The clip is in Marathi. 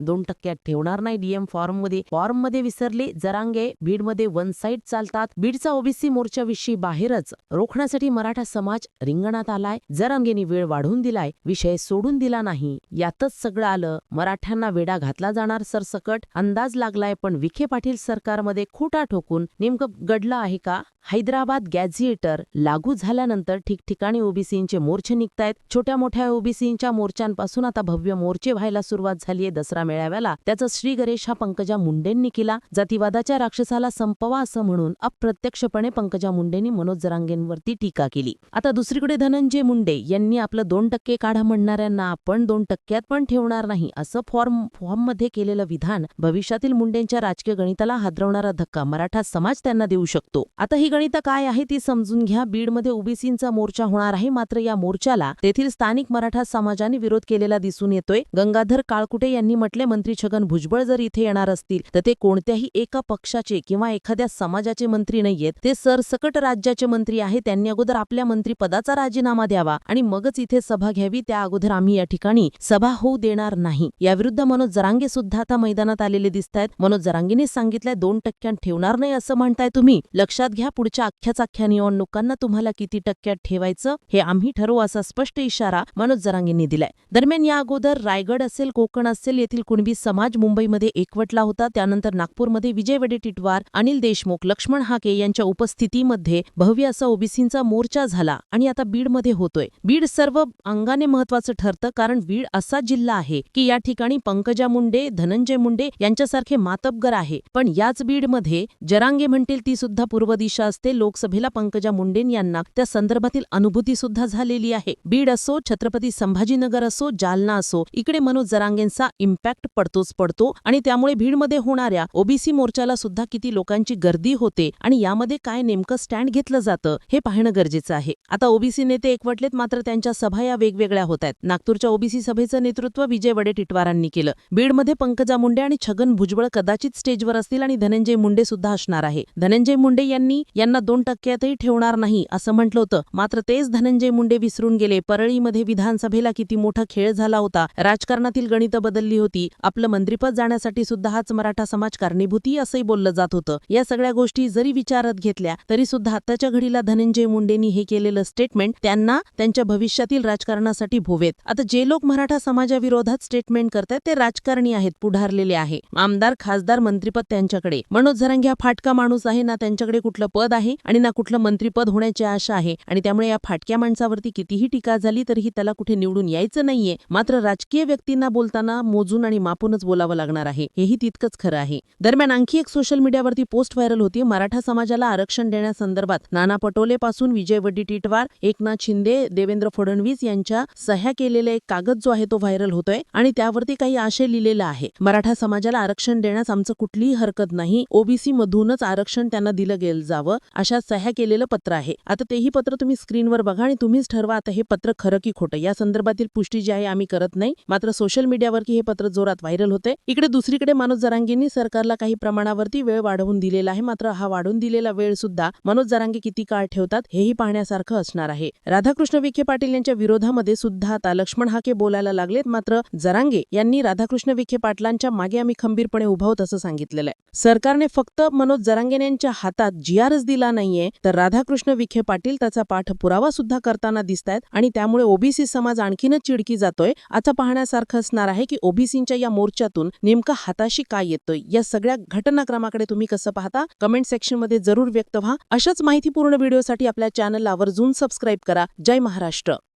दोन टक्क्यात ठेवणार नाही. डीएम फॉर्ममध्ये फॉर्ममध्ये विसरले जरांगे. बीडमध्ये वन साईड चालतात. बीडचा ओबीसी मोर्चाविषयी बाहेरच रोखण्यासाठी मराठा समाज रिंगणात आलाय. जरांगेनी वेळ वाढवून दिलाय. विषय सोडून दिला नाही. यातच सगळं आलं. मराठ्यांना वेडा घातला जाणार सरसकट. अंदाज लागलाय पण विखे पाटील सरकारमध्ये खोटा ठोकून नेमकं गडलं आहे का? हैदराबाद गॅझिएटर लागू झाल्यानंतर ठिकठिकाणी ओबीसींचे मोर्चे निघतायत. छोट्या मोठ्या ओबीसींच्या मोर्चांपासून आता भव्य मोर्चे व्हायला सुरुवात झालीय दसरा मेळाव्याला त्याचा श्रीगणेश हा पंकजा मुंडेंनी केला. जातीवादाच्या राक्षसाला संपवा असं म्हणून अप्रत्यक्षपणे पंकजा मुंडेंनी मनोज जरांगेंवरती टीका केली. आता दुसरीकडे धनंजय मुंडे यांनी आपलं दोन टक्के काढा म्हणणाऱ्यांना आपण दोन टक्क्यात पण ठेवणार नाही असं फॉर्म फॉर्ममध्ये केलेलं विधान भविष्यातील मुंडेंच्या राजकीय गणिताला हादरवणारा धक्का मराठा समाज त्यांना देऊ शकतो. आता ही गणित काय आहे ती समजून घ्या. बीडमध्ये ओबीसींचा मोर्चा होणार आहे मात्र या मोर्चाला तेथील स्थानिक मराठा समाजाने विरोध केलेला दिसून येतोय. गंगाधर काळकुटे यांनी म्हटले मंत्री छगन भुजबळ जर इथे येणार असतील तर ते कोणत्याही एका पक्षाचे किंवा एखाद्या समाजाचे मंत्री नाहीयेत. ते सरसकट राज्याचे मंत्री आहे त्यांनी अगोदर आपल्या मंत्रीपदाचा राजीनामा द्यावा आणि मगच इथे सभा घ्यावी. त्या अगोदर आम्ही या ठिकाणी सभा होऊ देणार नाही. याविरुद्ध मनोज जरांगे सुद्धा आता मैदानात आलेले दिसत आहेत मनोज जरांगेने सांगितलंय दोन टक्क्यात ठेवणार नाही असं म्हणताय तुम्ही. लक्षात घ्या पुढच्या अख्ख्याच अख्ख्या निवडणुकांना तुम्हाला किती टक्क्यात ठेवायचं हे आम्ही ठरवू असा स्पष्ट इशारा मनोज जरांगेंनी दिलाय. दरम्यान या अगोदर रायगड असेल कोकण असेल येथील कुणबी समाज मुंबईमध्ये एकवटला होता. त्यानंतर नागपूरमध्ये विजय वडेटीटवार अनिल देशमुख लक्ष्मण हाके यांच्या उपस्थितीमध्ये भव्य असा ओबीसींचा मोर्चा झाला आणि आता बीडमध्ये होतोय. बीड सर्व अंगाने महत्वाचं ठरतं कारण बीड असा जिल्हा आहे की या ठिकाणी पंकजा मुंडे धनंजय मुंडे यांच्यासारखे मातबगर आहे. पण याच बीडमध्ये जरांगे म्हणतील ती सुद्धा पूर्व दिशा असते. लोकसभेला पंकजा मुंडे यांना त्या संदर्भातील अनुभूती सुद्धा झालेली आहे. बीड असो छत्रपती संभाजीनगर असो जालना असो इकडे मनोज जरांगेंचा इम्पॅक्ट पडतोच पडतो आणि त्यामुळे भीडमध्ये होणाऱ्या ओबीसी मोर्चाला सुद्धा किती लोकांची गर्दी होते आणि यामध्ये काय नेमकं स्टँड घेतलं जातं हे पाहणं गरजेचं आहे. आता ओबीसी नेते एकवटलेत मात्र त्यांच्या सभा या वेगवेगळ्या होत आहेत. नागपूरच्या ओबीसी सभेचं नेतृत्व विजय वडेट्टीवारांनी केलं. बीडमध्ये पंकजा मुंडे आणि छगन भुजबळ कदाचित स्टेजवर असतील आणि धनंजय मुंडे सुद्धा असणार आहे. धनंजय मुंडे यांनी यांना दोन टक्क्यातही ठेवणार नाही असं म्हटलं होतं. मात्र तेच धनंजय मुंडे विसरून गेले. परळीमध्ये विधानसभेला किती मोठा खेळ झाला होता. राजकारणातील गणितं बदलली होती. आपलं मंत्रीपद जाण्यासाठी सुद्धा हाच मराठा समाज कारणीभूती असंही बोललं जात होतं. या सगळ्या गोष्टी जरी विचारात घेतल्या तरी सुद्धा आताच्या घडीला धनंजय मुंडेंनी हे केलेलं स्टेटमेंट त्यांना त्यांच्या भविष्यातील राजकारणासाठी भोवेत. आता जे लोक मराठा समाजाविरोधात स्टेटमेंट करतायत ते राजकारणी आहेत पुढारलेले आहे. आमदार खासदार मंत्रीपद त्यांच्याकडे. मनोज झरंग हा फाटका माणूस आहे ना त्यांच्याकडे कुठलं पद आहे आणि ना कुठलं मंत्रीपद होण्याची आशा आहे. आणि त्यामुळे या फाटक्या माणसावरती कितीही टीका झाली तरीही त्याला कुठे निवडून यायचं नाहीये. मात्र राजकीय व्यक्तींना बोलताना मोजून आणि मापूनच बोलावं लागणार आहे. हेही तितकंच खरं आहे. दरम्यान आणखी एक सोशल मीडियावरती पोस्ट व्हायरल होती. मराठा समाजाला आरक्षण देण्यासंदर्भात नाना पटोले पासून विजय वड्डेट्टीवार एकनाथ शिंदे देवेंद्र फडणवीस यांच्या सह्या केलेला एक कागद जो आहे तो व्हायरल होतोय आणि त्यावरती काही आशय लिहिलेला आहे. मराठा समाजाला आरक्षण देण्यास आमचं कुठलीही हरकत नाही. ओबीसी मधूनच आरक्षण त्यांना दिलं गेलं जावं अशा सह्या केलेलं पत्र आहे. आता तेही पत्र तुम्ही स्क्रीनवर बघा आणि तुम्हीच ठरवा आता हे पत्र खरं की खोटं. या संदर्भातील पुष्टी जी आहे आम्ही करत नाही. मात्र सोशल मीडियावरती हे पत्र जोरात व्हायरल होते. इकडे दुसरीकडे मनोज जरांगेंनी सरकारला काही प्रमाणावरती वेळ वाढवून दिलेला आहे. मात्र हा वाढवून दिलेला वेळ सुद्धा मनोज जरांगे किती काळ ठेवतात हेही पाहण्यासारखं असणार आहे. राधाकृष्ण विखे पाटील यांच्या विरोधामध्ये सुद्धा आता लक्ष्मण हाके बोलायला लागलेत. मात्र जरांगे यांनी राधाकृष्ण विखे पाटलांच्या मागे आम्ही खंबीरपणे उभा असं सांगितलेलं आहे. सरकारने फक्त मनोज जरांगे यांच्या हातात जीआरच दिला नाहीये तर राधाकृष्ण विखे पाटील त्याचा पाठपुरावा सुद्धा करताना दिसत आहेत आणि त्यामुळे ओबीसी समाज आणखीनच चिडकी जातोय. आता पाहण्यासारखं असणार आहे की ओबीसींच्या या मोर्चातून नेमका हाताशी काय येतोय? या सगळ्या घटनाक्रमाकडे तुम्ही कसं पाहता? कमेंट सेक्शनमध्ये जरूर व्यक्त व्हा. अशाच माहितीपूर्ण व्हिडिओसाठी आपल्या चॅनलला आवर्जून सबस्क्राईब करा. जय महाराष्ट्र.